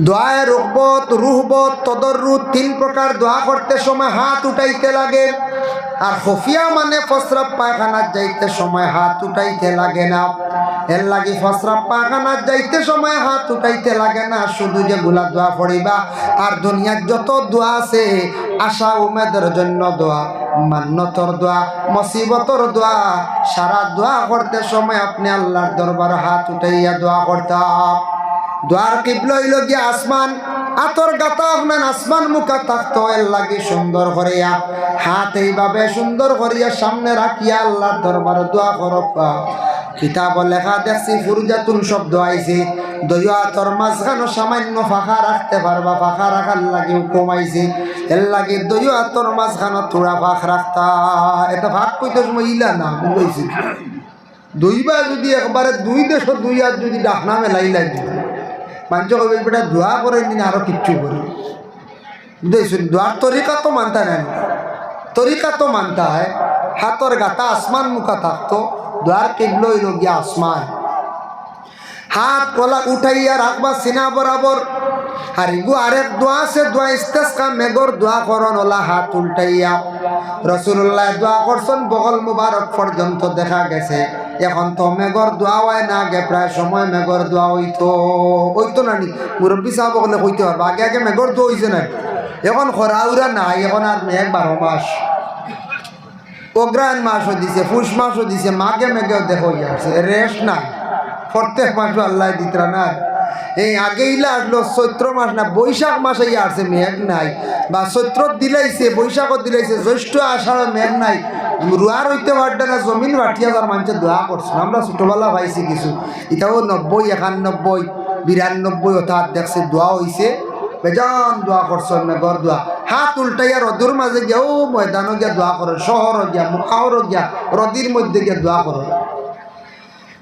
দোয়ায় রুকবত, রুহবত, তদরুদ, তিন প্রকার দোয়া করতে সময় হাত উঠাইতে লাগে। আর হফিয়া মানে ফসরাব পায়খানার যাইতে সময় হাত উঠাইতে লাগে না। এর লাগি ফসরাব পায়খানার যাইতে সময় হাত উঠাইতে লাগে না। শুধু যে গুলা দোয়া পড়িবা, আর দুনিয়ার যত দোয়া আছে, আশা উমেদের জন্য দোয়া মান্যতর দোয়া, মসিবতর দোয়া, সারা দোয়া করতে সময় আপনি আল্লাহর দরবার হাত উঠাইয়া দোয়া করতাম। দ্বার কিবল হইল গিয়া আসমান, আতর গাতা আপনার আসমান মুখা থাকতো, এর লাগি সুন্দর করিয়া, হাত এইভাবে সুন্দর করিয়া সামনে রাখিয়া আল্লাহর দরবার দোয়া করক কিতাব লেখা দেখছি, ফুরজাতুন শব্দ আইছে দয়া তোর মাঝখানো সামান্য ফাঁকা রাখতে পারবা, ফাঁকা রাখার লাগে হুকুম আইছে, এর লাগে দয়া তোর মাঝখানো তোরা ফাঁক রাখতা। এটা ফাঁক কইতে সময় ইলা না বুঝাইছি দুইবার যদি একবারে দুই দেশ দুই আর যদি ডাকনা মেলাই মানুষ কবে বেটা দোয়া করে নিন আরও কিচ্ছু করে। বুঝেছেন দোয়ার তরিকা তো মানতে নেন তরিকা তো মানতে হয়। হাতর গাতা আসমান মুখা থাকতো। দোয়ার কেবল হইল গিয়া আসমান। হাত কলা উঠাইয়া রাখবা সিনা বরাবর। আর ইগু আরেক দোয়া আছে, দোয়া ইস্তেসকা মেগর দোয়া করন ওলা হাত উল্টাইয়া। রসুল্লাহ দোয়া করছেন, বগল মুবারক পর্যন্ত দেখা গেছে। এখন তো মেঘর দোয়া হয় না, আগে প্রায় সময় মেঘর দোয়া হইতো হইতো না নি? মুরব্বী সাহেব বলে হইতে পারব আগে আগে মেঘর দোয়া হইছে না এখন খরা উরা নাই, এখন আর মেঘ বারো মাস। অগ্রায়ণ মাসও দিছে, পুষ মাসও দিছে মাঘে মেঘেও দেখো আছে রেস্ট নাই। প্রত্যেক মাসও আল্লাহ দিতরা না এই আগে ইলা আসলো চৈত্র মাস না, বৈশাখ মাসে আসছে মেঘ নাই। বা চৈত্র দিলাইছে, বৈশাখত দিলাইছে, জ্যৈষ্ঠ আষাঢ়, মেঘ নাই। রুয়ার হইতে পারবে না জমিন বাটি হাজার মানুষের দোয়া আমরা ছোটবেলা পাইছি কিছু। এটাও নব্বই একানব্বই বিরানব্বই দেখছে দোয়া হইছে বেজান দোয়া করছেন মেঘর দোয়া হাত উল্টাইয়া রদুর মাঝে গিয়া ময়দানও গিয়া দোয়া করে শহরও গিয়া মুখাওরও গিয়া রদির মধ্যে গিয়া দোয়া করে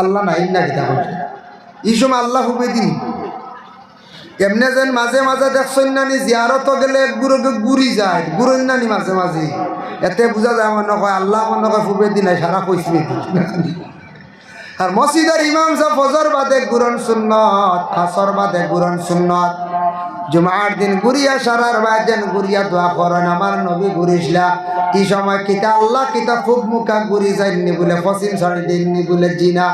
আল্লাহ নাই না কিতাব এই সময় আল্লাহ হুবে দিন। এমনে যেন মাঝে মাঝে দেখছেন নানি জিয়ারত গেলে গুরুকে গুড়ি যায় গুরুন নানি মাঝে মাঝে এতে বুঝা যায় মনে কয় আল্লাহ মনে কয় ফুবে দি নাই সারা কইসবে আর মসজিদের ইমাম সাহ ফজর বাদে গুরন সুন্নত, আসর বাদে গুরন সুন্নত। জুমার দিন গুড়িয়া সারার বাজেন গুড়িয়া দোয়া করেন। আমার নবী ঘুরিসলা। কি সময় কিতা আল্লাহ কিতা খুব মুখা ঘুরি যায়নি বলে পশ্চিম সারি দিননি বলে, জিনা।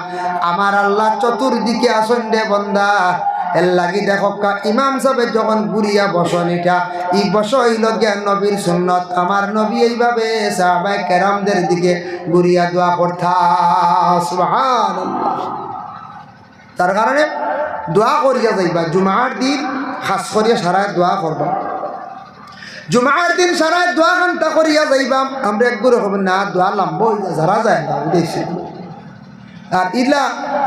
আমার আল্লাহ চতুর্দিকে আসন দে বন্দা। এর লাগি দেখো ইমাম সাহেব যখন গুড়িয়া বসন এটা, ই বস হইল জ্ঞান নবীর সুন্নত। আমার নবী এইভাবে সাহাবাই কেরামদের দিকে গুড়িয়া দোয়া করতা সুবহানাল্লাহ। তার কারণে দোয়া করিয়া যাইবা। জুমার দিন খাস করিয়া সারায় দোয়া করবা জুমার দিন সারায় দোয়া ঘণ্টা করিয়া যাইবা আমরা একগুলো হবে না দোয়া লম্ব যারা যায় না উদ্দেশ্যে আর ইলা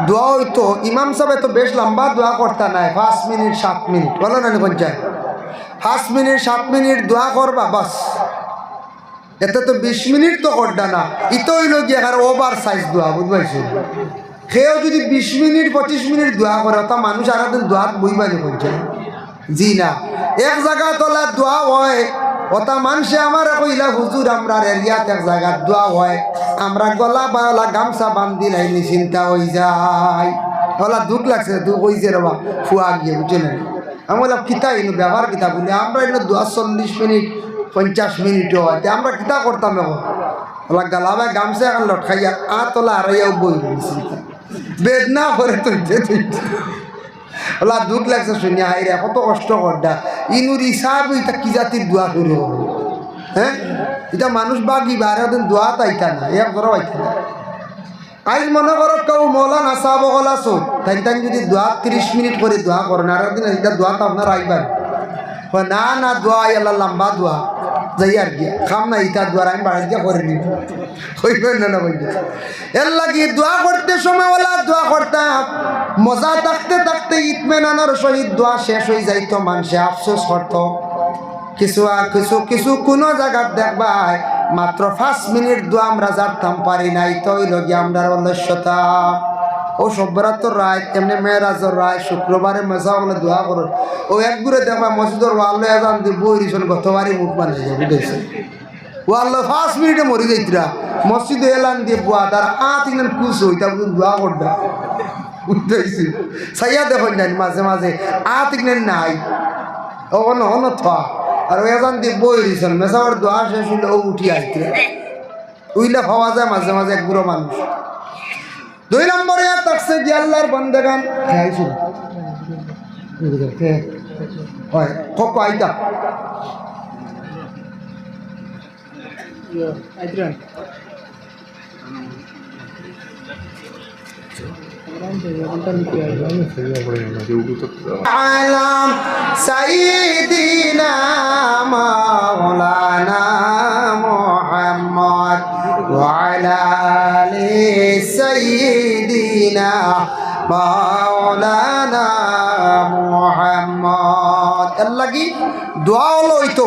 দোয়া হইতো ইমাম সাহেব তো বেশ লম্বা দোয়া করতা নাই, পাঁচ মিনিট, সাত মিনিট, বলো না পঞ্চায়েত পাঁচ মিনিট, সাত মিনিট দোয়া করবা বাস এতে তো বিশ মিনিট তো করডা না, ইতো হইল গিয়ে কারণ ওভার সাইজ দোয়া বুঝতে সেও যদি বিশ মিনিট, পঁচিশ মিনিট দোয়া করে তা মানুষ আর দিন দোয়াত বইবানি পঞ্চায়েত জি না। এক জায়গা তোলা দোয়া হয় ওটা মানুষে আমার কইলা, হুজুর, আমরা এরিয়াত এক জায়গার দোয়া হয়। আমরা গলা বাওলা গামছা বান্ধি লাইনি চিন্তা হয়ে যায়। ওলা দুঃখ লাগছে, দুঃখ হয়েছে রবা ফুয়া গিয়ে বুঝছে না আমি বললাম কিতা ইনু ব্যবহার কিতা? বলি, আমরা এনে দোয়া চল্লিশ মিনিট, পঞ্চাশ মিনিট হয়। আমরা কিতা করতাম এখন ওলা গালাবাই গামছা এখন লটকাইয়া, আ তোলা আড়াইয়াও বই বেদনা করে তুলছে ওলা দুঃখ লাগছে শুনিয়া হাই রে, কত কষ্ট করডা ইনুর হিসাব এটা কি জাতির দোয়া করে হ্যাঁ এটা মানুষ বাগি বাইরে দিন দোয়া তাইতা না এক ধরো আইতা না আজ মনে করো কেউ মৌলানা সাহাব চোখ তাই তাই যদি দোয়া তিরিশ মিনিট করে দোয়া করেন আর একদিন এটা দোয়া তো আপনার আইবার না না দোয়া এলা লম্বা দোয়া যাই আর কি, খাম না ইটার দ্বারা আমি বাড়ি গিয়ে করে নিব। হইবে না হইবে। এর লাগি দোয়া করতে সময় ওলা, দোয়া করতাম মজা থাকতে থাকতে ইতমেনানোর সহিত দোয়া শেষ হয়ে যাইতো মানুষে আফসোস করতো। কিছু আর কিছু কিছু কোনো জায়গার দেখবাই, মাত্র পাঁচ মিনিট দোয়া আমরা জানতাম পারি নাই তো লগে আমরা অলস্যতা ও সব্যরাত্র রায় এমনি মেয়েরাজর রায়? শুক্রবারে মেসা বলে দোয়া করো। ও একগুড়ে দেখবা মসজিদর ওয়াল্লো এজান দিয়ে বই রিসন গতবারই মুখ বানিয়ে যাবে বুঝেছে? ওয়াল্লো পাঁচ মিনিটে মরি যাইতরা। মসজিদে এলান দিয়ে বুয়া, তার আট ইলেন কুস হইতা বুঝুন দোয়া করবা বুঝতেছি সাইয়া দেখুন জানি মাঝে মাঝে আট ইলেন নাই। ও অন অন থা। আর ওই এজান দিয়ে বই রিসন মেসাওয়ার দোয়া শেষ হইলে ও উঠি আসতে উইলে পাওয়া যায় মাঝে মাঝে এক বুড়ো মানুষ। দুই নম্বরে থাকছে যে আল্লাহর বন্দেগান। খাইছিল হয় কক আইতা। আলাম সাইদিনা মাওলানা মুহাম্মদ ওয়ালা আলি সাইদিনা মাওলানা মুহাম্মদ আল্লাহ কি দোয়া হলো হইতো,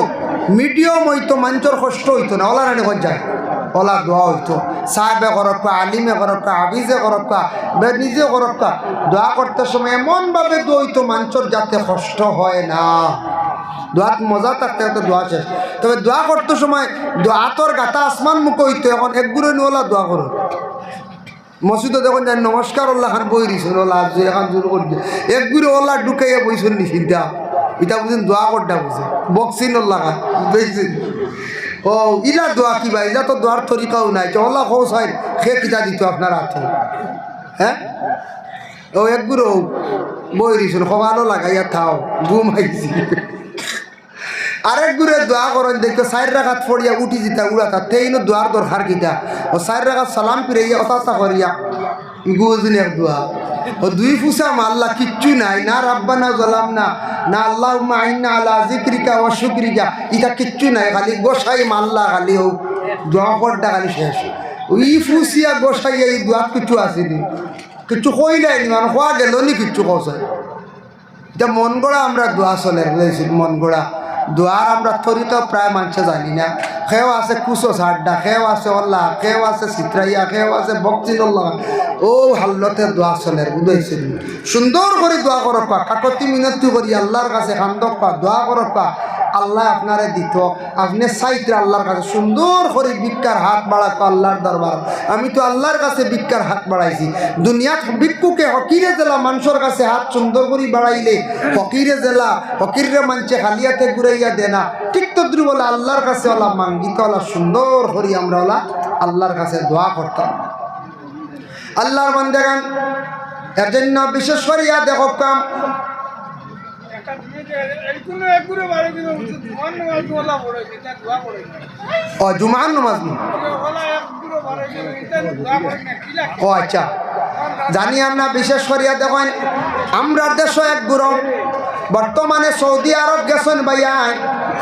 মিডিয়াম হইতো মানুষের কষ্ট হইতো না, ওলা রানি যায় ওলা দোয়া হইতো। সাহেবে করক্কা আলিমে করক্কা হাবিজে করক্কা বে নিজে করক্কা দোয়া করতে সময় এমনভাবে দোয়া হইতো মানুষের যাতে কষ্ট হয় না। দোয়াত মজা থাকতে হয়তো দোয়া শেষ। তবে দোয়া করতে সময় দোয়া তোর গাতা আসমান মুখ হইতো, এখন একগুলো নিওলা দোয়া করো। মসজিদে দেখুন জানি নমস্কার ওল্লা খান বই দিছিল ওলা এখন জোর করে দিয়ে এক গুড়ে ওলা ঢুকাইয়া বইছেন নি চিন্তা এটা বুঝেন দোয়া করটা বুঝে। বক্সিন ওল্লা বুঝছেন? ও, ইলা দোয়া কি ভাই? ইলা তো দোয়ার তরিকাও নাই। ওলা খোঁজ হয় সে কিতা দিত আপনার হাতে? হ্যাঁ? ও, এক গুড়ো বই দিছিল সকালও লাগাইয়া থাও ঘুম আইছি আরেক গুড়ে দোয়া করেন দেখো চার রাখাত ফড়িয়া উঠি যেতা উড়াতা তেইনো দোয়ার দরকার কিতা? ও চার রাখাত সালাম ফিরাইয়া অতাচা করিয়া, গুজুন এক দোয়া। ও দুই ফুসা আল্লাহ কিচ্ছু নাই, না রাব্বানা জলাম না না আল্লাহ আইনা আলা জিক্রিকা ও শুক্রিকা, ইটা কিচ্ছু নাই, খালি গোসাই মাল্লা, খালি ও দোয়া করটা খালি শেষ। ওই ফুসিয়া গোসাই এই দোয়া কিচ্ছু আসেনি কিচ্ছু কই নাই মানে খোয়া গেল নি কিচ্ছু কৌশল এটা মন গড়া আমরা দোয়া চলে মন গড়া দোয়ার আমরা থরিত প্রায় মানুষে জানি না। সেও আছে কুচো সাড্ডা সেও আছে অল্লাহ সেও আছে চিত্রাইয়া সেও আছে বক্সিনুল্লাহ ও হাল্লতে দোয়া চলে উদয়ছিল সুন্দর করে দোয়া করপা কাকতি মিনতি করি, আল্লাহর কাছে কান্দক দোয়া করক পা। আল্লাহ আপনারে দিত। আপনি চাইতে আল্লাহর কাছে সুন্দর করে ভিক্ষার হাত বাড়াতো আল্লাহর দরবার। আমি তো আল্লাহর কাছে ভিক্ষার হাত বাড়াইছি। দুনিয়াত ভিক্ষুকে হকিরে জেলা মানুষের কাছে হাত সুন্দর করে বাড়াইলে হকিরে জেলা হকিরে মানছে খালিয়াতে ঘুরাইয়া দে না। ঠিক তদ্রু বলে আল্লাহর কাছে ওলা মাঙ্গিত ওলা সুন্দর করি আমরা ওলা আল্লাহর কাছে দোয়া করতাম। আল্লাহর বান্দেগান এর জন্য বিশেষ করিয়া দেখো কাম ও নমাজ ও আচ্ছা। জানি আমরা বিশেষ করিয়া দেখেন আমরা দেশ এক গুরু বর্তমানে সৌদি আরব গেছেন ভাইয়াই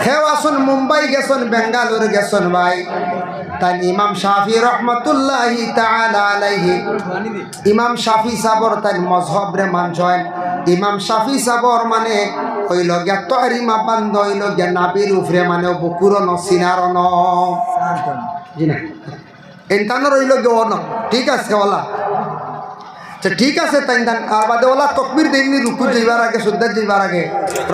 হেও আসুন মুম্বাই গেছেন, বেঙ্গালুর গেছেন ভাই। তাই ইমাম শাফি রহমতুল্লাহি ইমাম শাফি সাবর তাই মজহব রে মানছেন ইমাম শাফি সাবর মানে হইল গিয়া তহরিমা বান্ধ হইল গিয়া নাবির উফরে মানে বুকুর নসিনার ন। জি না। এনতানো রইল গিয়ে ন ঠিক আছে ওলা। আচ্ছা ঠিক আছে তাই তান আর বাদে ওলা তকবির দিননি রুকু যাইবার আগে শুদ্ধা যাইবার আগে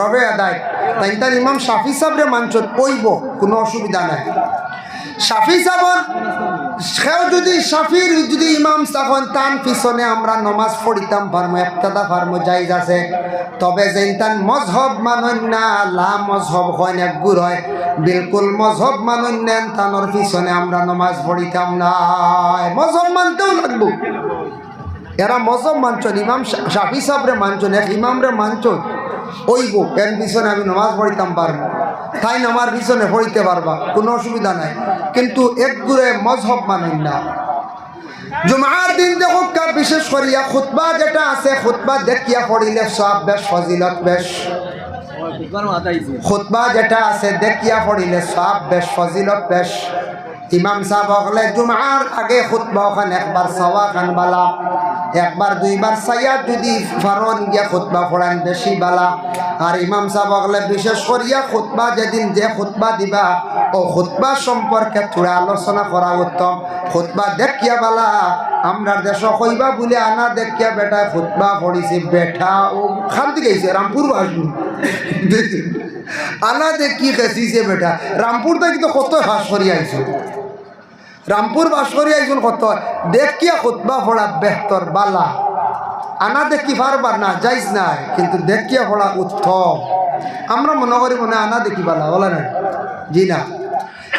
রবে আদায়। তাই তান ইমাম শাফি সাবরে মানছত কইব কোনো অসুবিধা নাই। শাফি সাবর সেও যদি শাফির যদি ইমাম তখন তান পিছনে আমরা নমাজ পড়িতাম পারমো একটাদা পারমো যাই আছে। তবে যেন তান মজহব মানন না, লা মজহব হয় না, গুর হয়। বিলকুল মজহব মানন নেন তানোর পিছনে আমরা নমাজ পড়িতাম না। মজহব মানতেও লাগবো। এরা মজহব মানছন ইমাম শাফি সাহরে মানছন এক ইমামরে মানছন ওইব এর পিছনে আমি নমাজ পড়িতাম পারব। তাই আমার পিছনে পড়িতে পারবা, কোনো অসুবিধা নাই। কিন্তু এক গুড়ে মজহব মানেন না। জুমার দিন দেখো বিশেষ করিয়া খুতবা যেটা আছে, খুতবা দেখিয়া পড়িলে সব বেশ ফজিলত বেশ। খুতবা যেটা আছে, দেখিয়া পড়িলে সব বেশ ফজিলত বেশ। ইমাম সাহেব হলে জুমার আগে খুতবা খান একবার সওয়া খান বালা, একবার দুইবার সাইয়া যদি ফারন গিয়া খুতবা পড়ান বেশি বালা। আর ইমাম সাহেব হলে বিশেষ করিয়া খুতবা যেদিন যে খুতবা দিবা, ও খুতবা সম্পর্কে থোড়া আলোচনা করা উত্তম। খুতবা দেখিয়া বালা আমরা দেশ কইবা বলে আনা দেখিয়া বেটা খুতবা পড়িছি, বেটা, ও খান থেকে গেছে রামপুর আসব। আনা দেখি খেসিছে বেটা। রামপুর থেকে তো কত হাস করি আইছো। রামপুর বাস করি আইছুন কত। দেখিয়া খুতবা পড়া বেহতর বালা। আনা দেখি পারবার না যাইস নাই কিন্তু দেখিয়া পড়া উত্তম। আমরা মনে করি মনে আনা দেখি বালা বলে না জি না।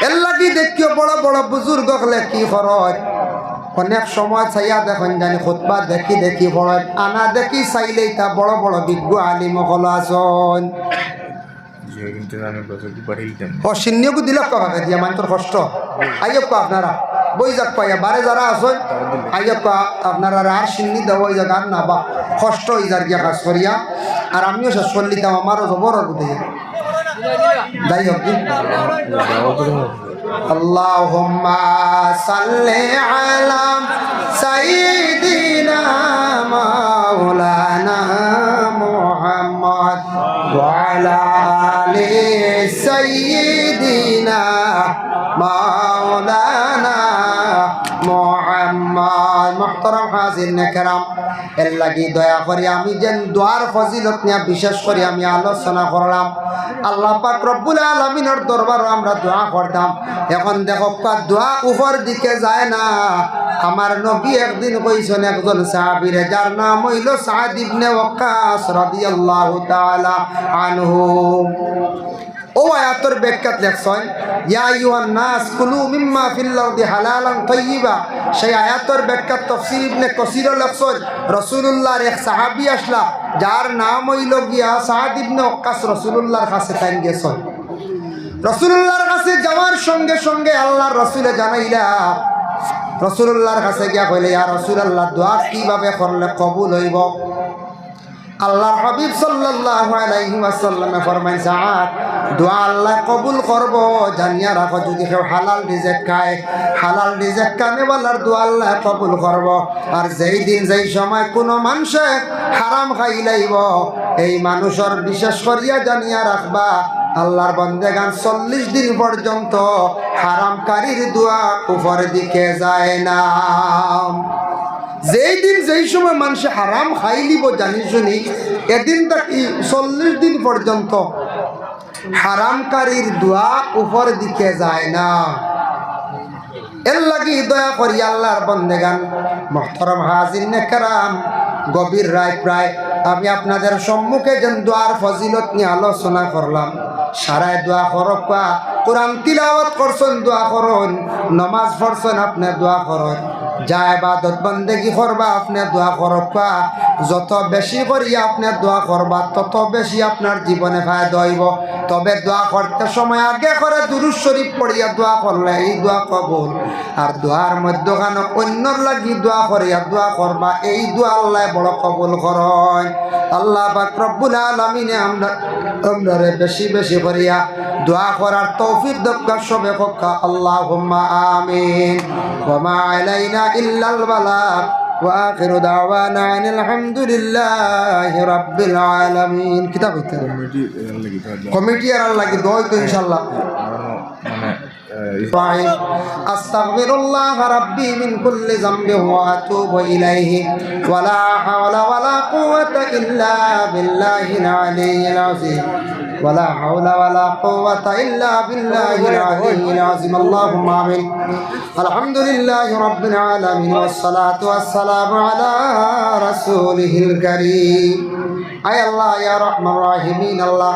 এর লাগি দেখিও বড় বড় বুজুর্গ হলে কি খরচ অনেক সময় চাইয়া দেখুন জানি খুতবা দেখি দেখি পড়ে আনা দেখি চাইলেই তা বড় বড় বিজ্ঞ আলিম হল আসন। সিন্নিও দিল কাকে দিয়া মানে তোর কষ্ট। আইয়ক আপনারা। বই যাক পাইয়া বারে যারা আসেন আইয়ক আপনারা আর সিন্নি দেব ওই জায়গা আর না বা কষ্ট হয়ে যার গিয়া কাজ করিয়া আর আমিও শেষ করে নিতাম আমারও জবর আর বুঝে যাই হোক দিন اللهم صل على سيدنا مولانا محمد وعلى آل দয়া করি আমি যেন দোয়ার ফজিলত নিয়ে বিশেষ করে আমি আলোচনা করলাম। আল্লাহ পাক রব্বুল আলমিনের দরবারও আমরা দোয়া করতাম। এখন দেখো দোয়া উপর দিকে যায় না। আমার নবী একদিন কইছেন, একজন সাহাবীরে, যার নাম হইল সাদ ইবনে ওয়াক্কাস রাদিয়াল্লাহু তাআলা আনহু। ও আয়াতর ব্যাখ্যাত লেখছেন, ইয়া আইয়ুহান নাস কুলু মিম্মা ফিল আরদি হালালান তাইয়্যিবা সেই আয়াতর ব্যাখ্যাত তাফসীর ইবনে কাসির লেখছেন, রাসূলুল্লাহর এক সাহাবী আসলা, যার নাম হইল গিয়া সাদ ইবনে ওয়াক্কাস রাসূলুল্লাহর কাছে তাই গেছেন। রসুল্লাহর কাছে যাওয়ার সঙ্গে সঙ্গে আল্লাহর রসুলে জানাইলা রসুল্লাহর কাছে গিয়া কইলে, ইয়া রসুল্লাহ দোয়া কীভাবে করলে কবুল হইব? আল্লাহর হাবিব সাল্লাল্লাহু আলাইহি ওয়াসাল্লামে ফরমাই সাআদ দোয়া আল্লাহ কবুল করব, জানিয়া রাখো, যদি কেউ হালাল রিজেক খায়, হালাল রিজেক কানেওয়ালার দোয়া আল্লাহ কবুল করব। আর যেই দিন, যেই সময় কোনো মানুষে হারাম খাই লাইব এই মানুষের বিশেষ করিয়া জানিয়া রাখবা, আল্লাহর বন্দেগান চল্লিশ দিন পর্যন্ত হারামকারীর দোয়া উপর দিকে যায় না। যেই দিন, যেই সময় মানুষে হারাম খাই লিব জানি শুনি এদিন তাকি চল্লিশ দিন পর্যন্ত হারামকারীর দোয়া উপর দিকে যায় না। এর লাগি দয়া করি আল্লাহর বন্দেগান, মহতরম হাজির নেকরাম গভীর রায় প্রায়, আমি আপনাদের সম্মুখে যেন দোয়ার ফজিলত নিয়ে আলোচনা করলাম। সারায় দোয়া করকা কোরআন তিলাওয়াত করছেন দোয়া করুন, নমাজ পড়ছেন আপনি দোয়া করুন। যা এবাদত বন্দেগি করবা, আপনি দোয়া করবা। যত বেশি করিয়া আপনি দোয়া করবা, তত বেশি আপনার জীবনে ফায়দা হইব। তবে দোয়া করতে সময় আগে করে দুরুজ শরীফ পড়িয়া দোয়া করলে এই দোয়া কবুল। আর দোয়ার মধ্যখানে অন্যর লাগি দোয়া করিয়া দোয়া করবা, এই দোয়া আল্লাহ বড় কবুল করয় আল্লাহ পাক রব্বুল আলামিনে আমরা আমরা বেশি বেশি করিয়া দোয়া করার তৌফিক দক্কা সবে কক্কা আল্লাহুম্মা আমিন ওয়া মা আলাইনা ইল্লাল বালাগ وآخر دعوانا أن الحمد لله رب العالمين কিতাব হইতে কমিটি লাগি তাহলে কমিটি আর আল্লাহ কি দোয়া হইতো ইনশাআল্লাহ আমারও মানে الرحيم أستغفر الله ربي من كل ذنب وأتوب إليه ولا حول ولا قوة إلا بالله العلي العظيم ولا حول ولا قوة إلا بالله العلي العظيم اللهم آمين الحمد لله رب العالمين والصلاة والسلام على رسوله الكريم আয় আল্লাহ ইয়া রহমান রাহিমিন আল্লাহ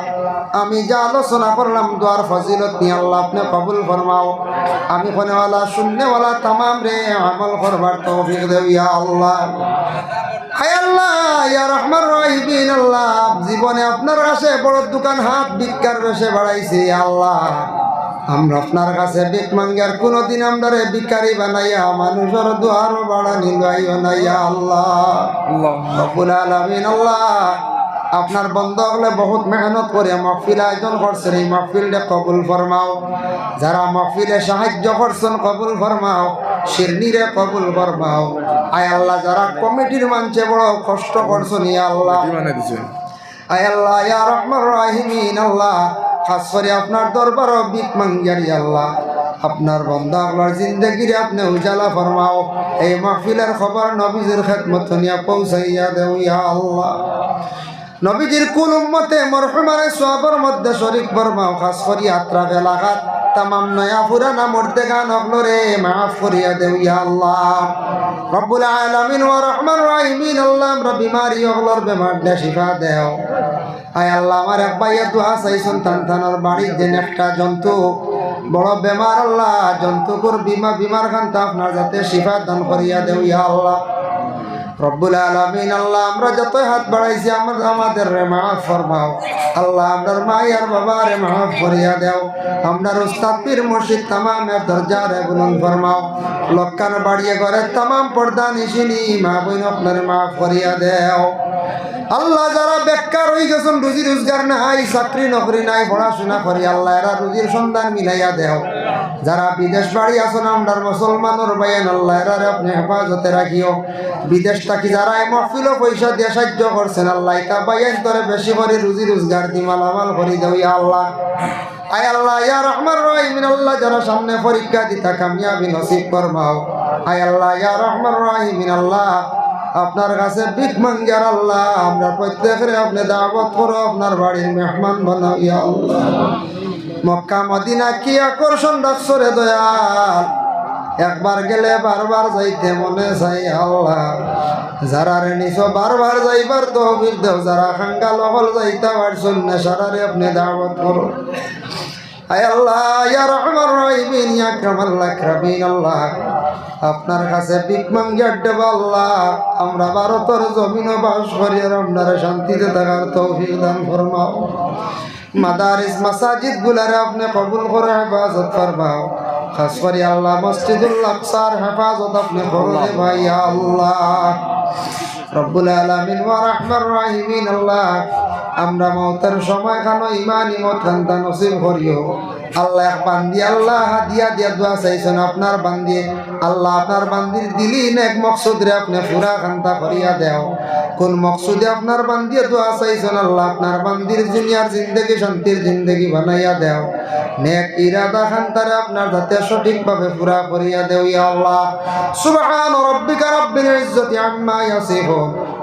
আমি যা আলোচনা করলাম দোয়ার ফজিলত নিয়ে আল্লাহ আপনি কবুল ফরমাও আমি কোনেওয়ালা শূন্যওয়ালা তামাম রে আমল করবার তৌফিক দেও ইয়া আল্লাহ আল্লাহ ইয়া রহমান রাহিমিন আল্লাহ জীবনে আপনার কাছে বড় দোকান হাত ভিক্ষার বেশে বাড়াইছে আল্লাহ। আমরা আপনার কাছে ভিক মাঙ্গার কোনোদিন আমরা রে ভিকারি বানাইয়া মানুষের দুয়ার বাড়া লইও নাইয়া আল্লাহ। রব্বুল আলামিন আল্লাহ। আপনার বন্ধ হলে বহুত মেহনত করে মহফিল আয়োজন করছেন এই মহফিলটা কবুল ফরমাও। যারা মহফিলে সাহায্য করছেন কবুল ফরমাও। শিরনিরে কবুল ফরমাও। আয় আল্লাহ যারা কমিটির মানছে বড় কষ্ট করছেন ইয়া আল্লাহ। আয় আল্লাহ ইয়া রহমান রাহিমিন আল্লাহ। খাস করে আপনার দরবার বিক মাঙ্গিয়ারি আল্লাহ। আপনার বন্ধা আপনার জিন্দগিরে আপনি উজালা ফরমাও। এই মাহফিলের খবর নবীজির খেদমত নিয়ে পৌঁছাইয়া দেও ইয়া আল্লাহ। নবীজির কুল উম্মতে মরহুমারে সবর মধ্যে শরিক ফরমাও খাস করি আত্রা এলাকাত তামাম নয়া পুরানা মর্দে গান অগলরে মাফ করিয়া দেও ইয়া আল্লাহ। রব্বুল আলামিন ওয়া রহমান রাহিমিন, আল্লাহ আমরা বিমারি অগলর বেমার দে শিফা দেও। আয় আল্লাহ, আমার এক ভাইয়া দোয়া চাইছেন তান্তানোর বাড়ির যেন একটা জন্তু। বড় বেমার আল্লাহ, জন্তুকুর বিমা বিমার খান তা আপনার যাতে শিফা দান করিয়া দেও ইয়া আল্লাহ। রব্বুল আলমিন, আল্লাহ, আমরা যতই হাত বাড়াইছি, আমার আমাদের রে মাফ ফরমাও। আল্লাহ, আপনার আর বাবা রে মাফ করিয়া দেও। আপনার উস্তাদ পীর মুর্শিদ তামামের দরজা রে বুলন ফরমাও। লক্ষণ বাড়িয়ে ঘরে তামাম পর্দা নিশিনি, মা বইন আপনার মাফ করিয়া দেও। আল্লাহ যারা বেকার হয়ে গেছেন, রুজি রোজগার নাই চাকরি নকরি নাই, পড়াশোনা করি, আল্লাহ এরা রুজির সন্ধান মিলাইয়া দেও যারা বিদেশ বাড়ি আছেন আমরার মুসলমানের বাইন আল্লাহ এরা আপনি হেফাজতে রাখিও। বিদেশ থাকি যারা এই মহফিলও পয়সা দিয়ে সাহায্য করছেন, আল্লাহ এটা বাইন তোরে বেশি করে রুজি রোজগার দি মালামাল করি দেও, ইয়া আল্লাহ। আয় আল্লাহ, ইয়া রহমান রহিমিন আল্লাহ যারা সামনে পরীক্ষা দিতা, কামিয়াবি নসিব করমাও আয় আল্লাহ, ইয়া রহমান রহিমিন আল্লাহ। আপনার কাছে ভিক মাঙ্গার আল্লাহ, আমরা প্রত্যেকের আপনি দাওয়াত করো, আপনার বাড়ির মেহমান বানাও, ইয়া আল্লাহ। মক্কা, মদিনা কি আকর্ষণ ডাকসরে দয়াল? একবার গেলে বারবার যাইতে মনে চাই আল্লাহ। যারা রে নিছ, বারবার যাইবার তহবিল দেও, যারা খাঙ্গা লগল যাইতে পারছেন নেশারারে আপনি দাওয়াত করো। আয় আল্লাহ, ইয়া রহমান রহিমিন, ইয়া কামাল আল্লাহ। আপনার কাছে আমরা ভারতের জমিনও বাস করি আর আপনারা শান্তিতে থাকার তৌফিক দান ফরমাও। মাদারিস মাসাজিদ গুলারে আপনি কবুল করে হেফাজত ফরমাও। খাস করে আল্লাহ মসজিদুল আকসার হেফাজত আপনি করলে ভাই আল্লাহ। রব্বুল আলামিন ওয়া রাহমার রাহিমিন আল্লাহ। আমরা মৌতের সময় খানো ইমান ইমত খান্তা নসিব করিও। আল্লাহ এক বান্দি, আল্লাহ হাদিয়া দিয়া দোয়া চাইছেন আপনার বান্দি। আল্লাহ আপনার বান্দির দিলি নেক মকসুদ রে আপনি পুরা খান্তা করিয়া দেও। কোন মকসুদে আপনার বান্দিয়ে দোয়া চাইছেন, আল্লাহ আপনার বান্দির দুনিয়ার জিন্দগি, শান্তির জিন্দগি বানাইয়া দেও। নেক ইরাদা খান্তারে আপনার যাতে সঠিকভাবে পুরা করিয়া দেও ইয়া আল্লাহ। সুবহান রাব্বিকা রাব্বিল ইজ্জতি আম্মা ইয়াসিফুন।